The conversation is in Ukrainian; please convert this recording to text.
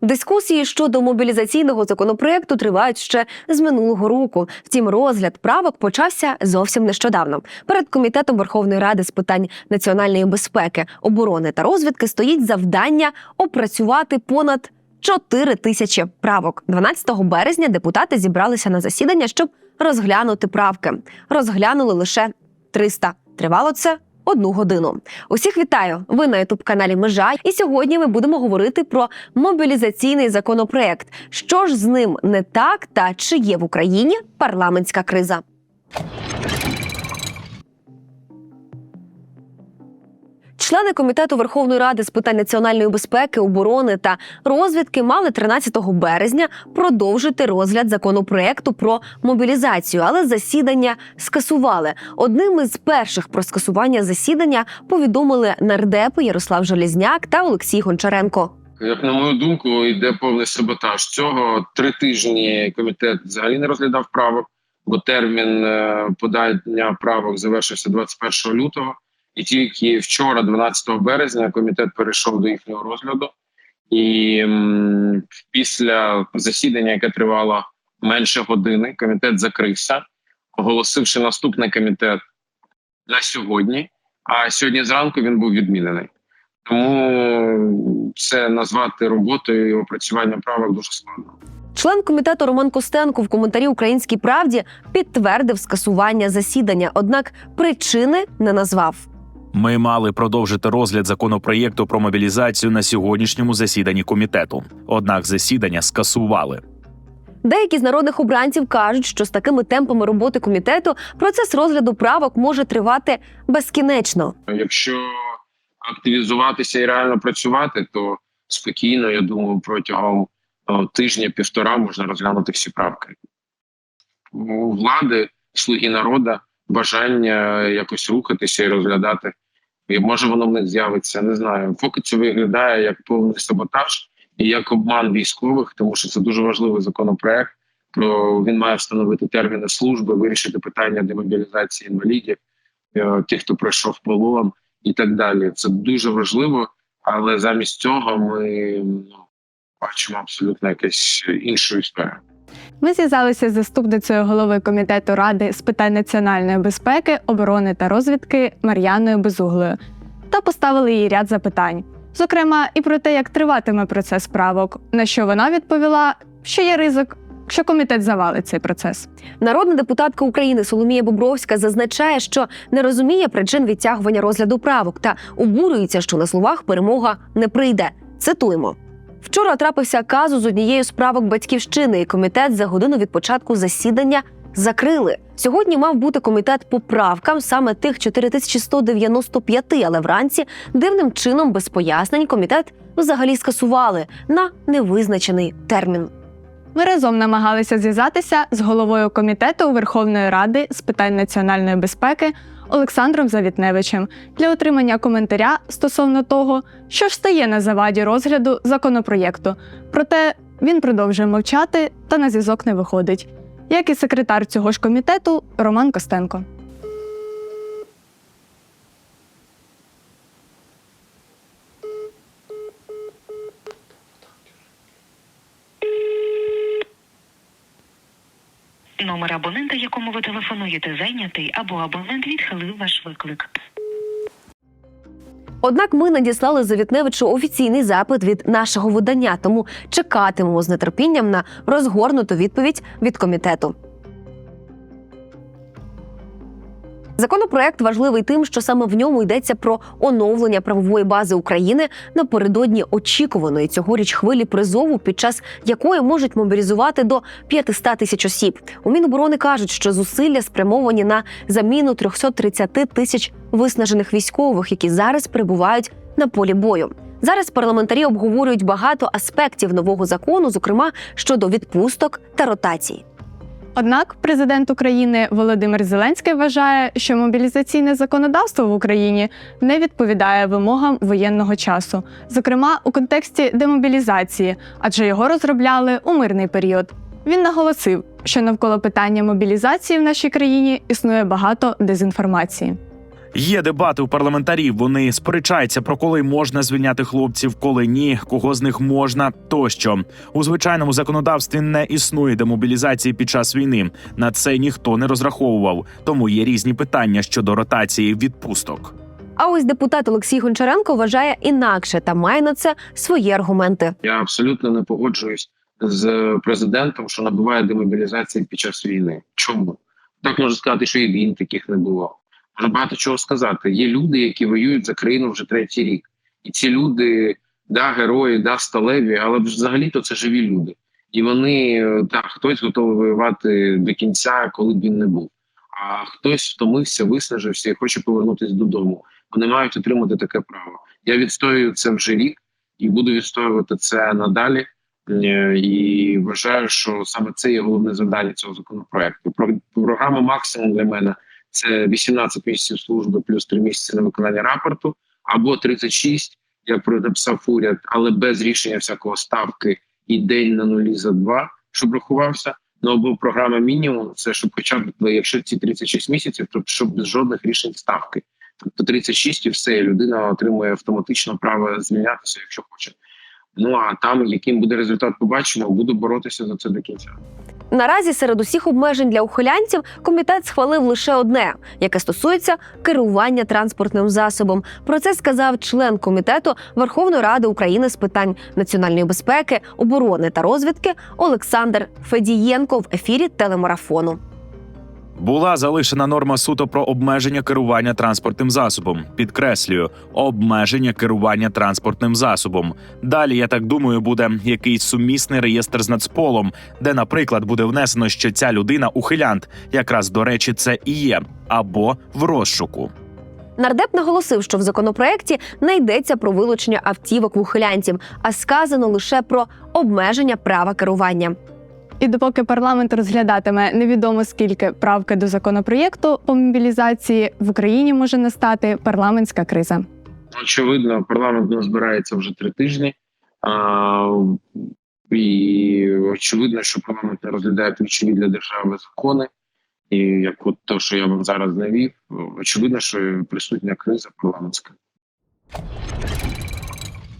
Дискусії щодо мобілізаційного законопроекту тривають ще з минулого року. Втім, розгляд правок почався зовсім нещодавно. Перед комітетом Верховної Ради з питань національної безпеки, оборони та розвідки стоїть завдання опрацювати понад 4 тисячі правок. 12 березня депутати зібралися на засідання, щоб розглянути правки. Розглянули лише 300. Тривало це одну годину. Усіх вітаю! Ви на ютуб каналі Межа. І сьогодні ми будемо говорити про мобілізаційний законопроект. Що ж з ним не так, та чи є в Україні парламентська криза? Члени комітету Верховної Ради з питань національної безпеки, оборони та розвідки мали 13 березня продовжити розгляд законопроекту про мобілізацію, але засідання скасували. Одним із перших про скасування засідання повідомили нардепи Ярослав Желізняк та Олексій Гончаренко. Як на мою думку, йде повний саботаж цього. Три тижні комітет взагалі не розглядав правок, бо термін е, подання правок завершився 21 лютого. І тільки вчора, 12 березня, комітет перейшов до їхнього розгляду. І м, після засідання, яке тривало менше години, комітет закрився, оголосивши наступний комітет на сьогодні. А сьогодні зранку він був відмінений. Тому це назвати роботою і опрацюванням правок дуже складно. Член комітету Роман Костенко в коментарі Українській правді підтвердив скасування засідання, однак причини не назвав. Ми мали продовжити розгляд законопроєкту про мобілізацію на сьогоднішньому засіданні комітету. Однак засідання скасували. Деякі з народних обранців кажуть, що з такими темпами роботи комітету процес розгляду правок може тривати безкінечно. Якщо активізуватися і реально працювати, то спокійно, я думаю, протягом тижня-півтора можна розглянути всі правки. У влади, слуги народу, бажання якось рухатися і розглядати. І може воно в них з'явиться, не знаю. Поки це виглядає як повний саботаж і як обман військових, тому що це дуже важливий законопроект. Про він має встановити терміни служби, вирішити питання демобілізації інвалідів, е, тих, хто пройшов полон і так далі. Це дуже важливо, але замість цього ми ну, бачимо абсолютно якусь іншу історію. Ми зв'язалися з заступницею голови комітету ради з питань національної безпеки, оборони та розвідки Мар'яною Безуглою та поставили їй ряд запитань. Зокрема, і про те, як триватиме процес правок, на що вона відповіла, що є ризик, що комітет завалить цей процес. Народна депутатка України Соломія Бобровська зазначає, що не розуміє причин відтягування розгляду правок та обурюється, що на словах перемога не прийде. Цитуємо. Вчора трапився казус з однією з правок батьківщини, і комітет за годину від початку засідання закрили. Сьогодні мав бути комітет по правкам саме тих 4195, але вранці дивним чином без пояснень комітет взагалі скасували на невизначений термін. Ми разом намагалися зв'язатися з головою комітету Верховної Ради з питань національної безпеки Олександром Завітневичем для отримання коментаря стосовно того, що ж стає на заваді розгляду законопроєкту. Проте він продовжує мовчати та на зв'язок не виходить, як і секретар цього ж комітету Роман Костенко. Номер абонента, якому ви телефонуєте, зайнятий, або абонент відхилив ваш виклик. Однак ми надіслали Завітневичу офіційний запит від нашого видання, тому чекатимемо з нетерпінням на розгорнуту відповідь від комітету. Законопроект важливий тим, що саме в ньому йдеться про оновлення правової бази України напередодні очікуваної цьогоріч хвилі призову, під час якої можуть мобілізувати до 500 тисяч осіб. У Міноборони кажуть, що зусилля спрямовані на заміну 330 тисяч виснажених військових, які зараз перебувають на полі бою. Зараз парламентарі обговорюють багато аспектів нового закону, зокрема щодо відпусток та ротацій. Однак президент України Володимир Зеленський вважає, що мобілізаційне законодавство в Україні не відповідає вимогам воєнного часу, зокрема у контексті демобілізації, адже його розробляли у мирний період. Він наголосив, що навколо питання мобілізації в нашій країні існує багато дезінформації. Є дебати у парламентарів. Вони сперечаються про коли можна звільняти хлопців, коли ні, кого з них можна тощо. У звичайному законодавстві не існує демобілізації під час війни. На це ніхто не розраховував. Тому є різні питання щодо ротації відпусток. А ось депутат Олексій Гончаренко вважає інакше та має на це свої аргументи. Я абсолютно не погоджуюсь з президентом, що набуває демобілізації під час війни. Чому так можна сказати, що і він таких не було? Можна багато чого сказати. Є люди, які воюють за країну вже третій рік, і ці люди, да, герої, да, сталеві, але взагалі то це живі люди. І вони е, так, хтось готовий воювати до кінця, коли б він не був. А хтось втомився, виснажився і хоче повернутися додому. Вони мають отримати таке право. Я відстоюю це вже рік і буду відстоювати це надалі. Е, І вважаю, що саме це є головне завдання цього законопроекту. Про- Програма максимум для мене це 18 місяців служби плюс 3 місяці на виконання рапорту, або 36, як написав уряд, але без рішення всякого ставки і день на нулі за два, щоб рахувався. Ну або програма мінімум, це щоб хоча б якщо ці 36 місяців, то щоб без жодних рішень ставки. Тобто 36 і все, і людина отримує автоматично право звільнятися, якщо хоче. Ну а там, яким буде результат, побачимо. Буду боротися за це до кінця. Наразі серед усіх обмежень для ухилянців комітет схвалив лише одне, яке стосується керування транспортним засобом. Про це сказав член комітету Верховної Ради України з питань національної безпеки, оборони та розвідки Олександр Федієнко в ефірі телемарафону. Була залишена норма суто про обмеження керування транспортним засобом. Підкреслюю, обмеження керування транспортним засобом. Далі, я так думаю, буде якийсь сумісний реєстр з нацполом, де, наприклад, буде внесено, що ця людина ухилянт. Якраз до речі, це і є або в розшуку. Нардеп наголосив, що в законопроекті не йдеться про вилучення автівок в ухилянців, а сказано лише про обмеження права керування. І допоки парламент розглядатиме невідомо скільки правки до законопроєкту по мобілізації, в Україні може настати парламентська криза. Очевидно, парламент не збирається вже три тижні. А, і очевидно, що парламент не розглядає ключові для держави закони. І як от те, що я вам зараз навів, очевидно, що присутня криза парламентська.